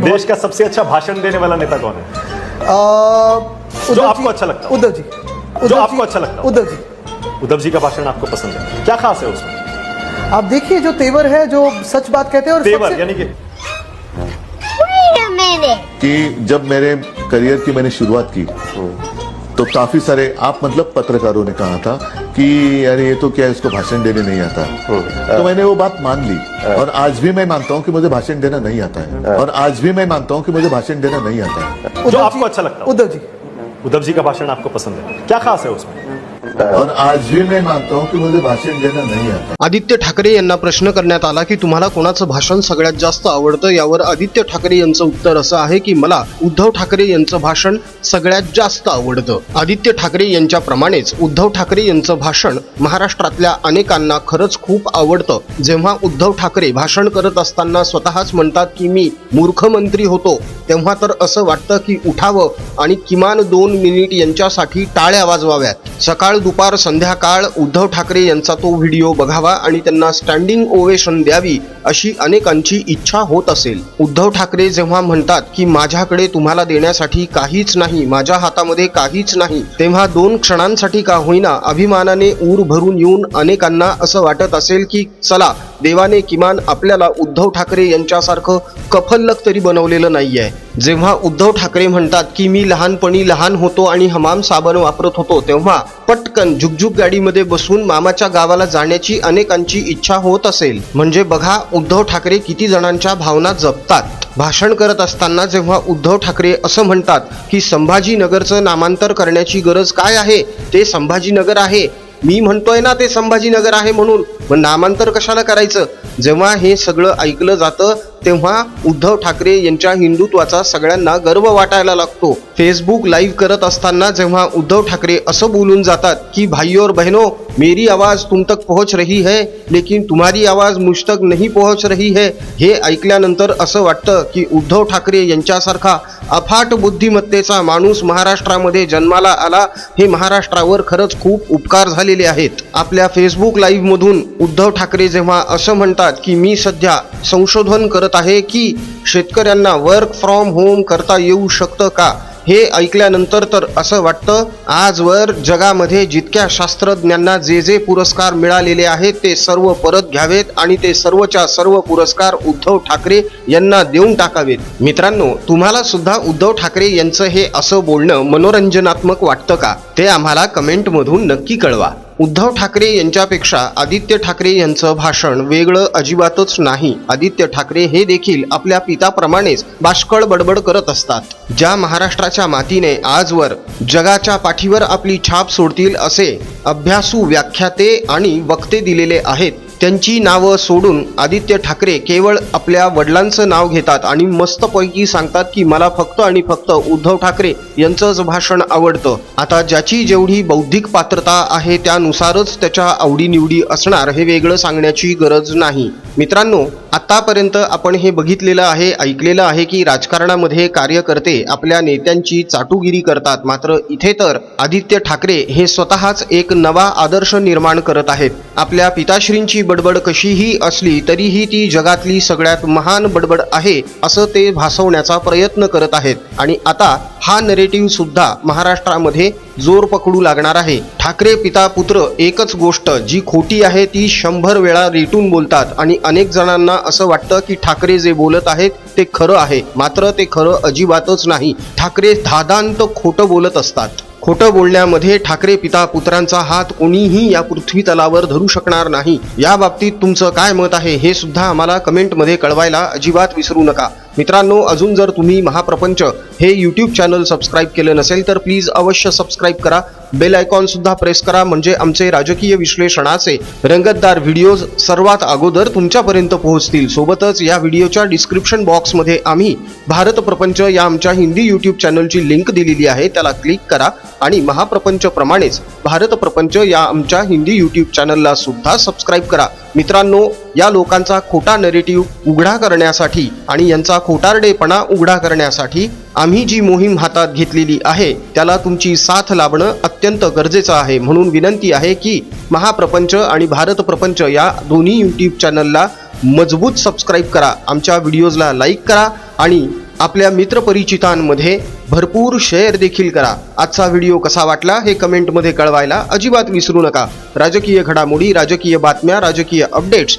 देश का सबसे अच्छा भाषण देने वाला नेता कौन है? जो आपको अच्छा लगता हो? उद्धव जी। जो उद्धव आपको जी- अच्छा लगता है। उद्धव जी। उद्धव जी का भाषण आपको पसंद है। क्या खास है उसमें? आप देखिए जो तेवर है जो सच बात कहते हैं और तेवर सबसे- यानी कि Wait a minute. कि जब मेरे करियर की मैंने शुरुआत की तो काफ़ी सारे आप मतलब पत्रकारों ने कहा था कि यार ये तो क्या इसको भाषण देने नहीं आता? तो मैंने वो बात मान ली। और आज भी मैं मानता हूँ कि मुझे भाषण देना नहीं आता है। और आज भी मैं मानता हूँ कि मुझे भाषण देना नहीं आता है। जो आपको अच्छा लगता है। उद्धव जी। उद्धव जी का भाषण आपको पसंद है। क्या खास है उसमें? और आज भी मैं मानता कि मुझे भाषण देना नहीं आता। आदित्य ठाकरे यांना प्रश्न करण्यात आला की तुम्हाला कोणाचं भाषण सगळ्यात जास्त आवडतं? यावर आदित्य ठाकरे यांचं उत्तर असं आहे की मला उद्धव ठाकरे यांचं भाषण सगळ्यात जास्त आवडतं. आदित्य ठाकरे यांच्याप्रमाणेच उद्धव ठाकरे यांचं भाषण महाराष्ट्रातल्या अनेकांना खरंच खूप आवडतं. जेव्हा उद्धव ठाकरे भाषण करत असताना स्वतःच म्हणतात की मी मूर्ख मंत्री होतो तेव्हा तर असं वाटतं की उठावं आणि किमान दोन मिनिट यांच्यासाठी टाळ्या वाजवाव्यात. सकाळ दुपार संध्याकाळ उद्धव ठाकरे यांचा तो व्हिडिओ बघावा आणि त्यांना स्टँडिंग ओवेशन द्यावी अशी अनेकांची इच्छा होत असेल. उद्धव ठाकरे जेव्हा म्हणतात की माझ्याकडे तुम्हाला देण्यासाठी काहीच नाही माझ्या हातामध्ये काहीच नाही तेव्हा दोन क्षणांसाठी का होईना अभिमानाने ऊर भरून येऊन अनेकांना असं वाटत असेल की चला देवाने किमान आपल्याला उद्धव ठाकरे यांच्यासारखं कफल्लक तरी बनवलेलं नाही आहे जेव्हा उद्धव ठाकरे म्हणतात की मी लहानपणी लहान होतो आणि हमाम साबण वापरत होतो तेव्हा पटकन झुकझुक गाडीमध्ये बसून मामाच्या गावाला जाण्याची अनेकांची इच्छा होत असेल. म्हणजे बघा उद्धव ठाकरे किती जणांच्या भावना जपतात. भाषण करत असताना जेव्हा उद्धव ठाकरे असं म्हणतात की संभाजीनगरचं नामांतर करण्याची गरज काय आहे? ते संभाजीनगर आहे. मी म्हणतोय ना ते संभाजीनगर आहे म्हणून. मग नामांतर कशाला करायचं? जेव्हा हे सगळं ऐकलं जातं तेव्हा उद्धव ठाकरे यांच्या हिंदुत्वाचा सगळ्यांना गर्व वाटायला लागतो. फेसबुक लाईव्ह करत असताना जेव्हा उद्धव ठाकरे असं बोलून जातात की भाई और बहनो मेरी आवाज तुम तक पोहोच रही है लेकिन तुम्हारी आवाज मुझ तक नहीं पोहोच रही है. हे ऐकल्यानंतर असं वाटतं की उद्धव ठाकरे यांच्यासारखा अफाट बुद्धिमत्तेचा माणूस महाराष्ट्रामध्ये जन्माला आला हे महाराष्ट्रावर खरंच खूप उपकार झालेले आहेत. आपल्या फेसबुक लाईव्ह मधून उद्धव ठाकरे जेव्हा असं म्हणतात की मी सध्या संशोधन करत आहे की शेतकऱ्यांना वर्क फ्रॉम होम करता येऊ शकतं का? हे ऐकल्यानंतर तर असं वाटतं आजवर जगामध्ये जितक्या शास्त्रज्ञांना जे जे पुरस्कार मिळालेले आहेत ते सर्व परत घ्यावेत आणि ते सर्वच्या सर्व पुरस्कार उद्धव ठाकरे यांना देऊन टाकावेत. मित्रांनो तुम्हाला सुद्धा उद्धव ठाकरे यांचं हे असं बोलणं मनोरंजनात्मक वाटतं का? ते आम्हाला कमेंटमधून नक्की कळवा. उद्धव ठाकरे यांच्यापेक्षा आदित्य ठाकरे यांचं भाषण वेगळं अजिबातच नाही. आदित्य ठाकरे हे देखील आपल्या पिताप्रमाणेच बाष्कळ बडबड करत असतात. ज्या महाराष्ट्राच्या मातीने आजवर जगाच्या पाठीवर आपली छाप सोडतील असे अभ्यासू व्याख्याते आणि वक्ते दिलेले आहेत. त्यांची नावं सोडून आदित्य ठाकरे केवळ आपल्या वडिलांचं नाव घेतात आणि मस्तपैकी सांगतात की मला फक्त आणि फक्त उद्धव ठाकरे यांचंच भाषण आवडतं. आता ज्याची जेवढी बौद्धिक पात्रता आहे त्यानुसारच त्याच्या आवडीनिवडी असणार हे वेगळं सांगण्याची गरज नाही. मित्रांनो आतापर्यंत आपण हे बघितलेलं आहे ऐकलेलं आहे की राजकारणामध्ये कार्यकर्ते आपल्या नेत्यांची चाटुगिरी करतात. मात्र इथे तर आदित्य ठाकरे हे स्वतःच एक नवा आदर्श निर्माण करत आहेत. आपल्या पिताश्रींची बडबड कशीही असली तरीही ती जगातली सगळ्यात महान बडबड आहे असं ते भासवण्याचा प्रयत्न करत आहेत. आणि आता हा नरेटिव्ह सुद्धा महाराष्ट्रामध्ये जोर पकडू लागणार आहे. ठाकरे पिता पुत्र एकच गोष्ट जी खोटी आहे ती शंभर वेळा रेटून बोलतात. आणि अनेक जणांना असं वाटतं की ठाकरे जे बोलत आहेत ते खरं आहे. मात्र ते खरं अजिबातच नाही. ठाकरे धादांत खोटं बोलत असतात. खोटं बोलण्यामध्ये ठाकरे पिता पुत्रांचा हात कोणीही या पृथ्वी तलावर धरू शकणार नाही. या बाबतीत तुमचं काय मत आहे हे सुद्धा आम्हाला कमेंटमध्ये कळवायला अजिबात विसरू नका. मित्रांनो अजून जर तुम्ही महाप्रपंच हे यूट्यूब चॅनल सबस्क्राईब केलं नसेल तर प्लीज अवश्य सबस्क्राईब करा. बेल आयकॉन सुद्धा प्रेस करा म्हणजे आमचे राजकीय विश्लेषणाचे रंगतदार व्हिडिओज सर्वात अगोदर तुमच्यापर्यंत पोहोचतील. सोबतच या व्हिडिओच्या डिस्क्रिप्शन बॉक्समध्ये आम्ही भारत प्रपंच या आमच्या हिंदी यूट्यूब चॅनलची लिंक दिलेली आहे त्याला क्लिक करा. आणि महाप्रपंच प्रमाणेच भारत प्रपंच या आमच्या हिंदी यूट्यूब चॅनलला सुद्धा सबस्क्राईब करा. मित्रांनो या लोकांचा खोटा नरेटिव्ह उघडा करण्यासाठी आणि यांचा खोटारडेपणा उघडा करण्यासाठी आम्ही जी मोहीम हातात घेतलेली आहे त्याला तुमची साथ लाभणं अत्यंत गरजेचं आहे. म्हणून विनंती आहे की महाप्रपंच आणि भारत प्रपंच या दोन्ही यूट्यूब चॅनलला मजबूत सबस्क्राईब करा. आमच्या व्हिडिओजला लाईक करा आणि आपल्या मित्रपरिचितांमध्ये भरपूर शेअर देखील करा. आजचा व्हिडिओ कसा वाटला हे कमेंटमध्ये कळवायला अजिबात विसरू नका. राजकीय घडामोडी राजकीय बातम्या राजकीय अपडेट्स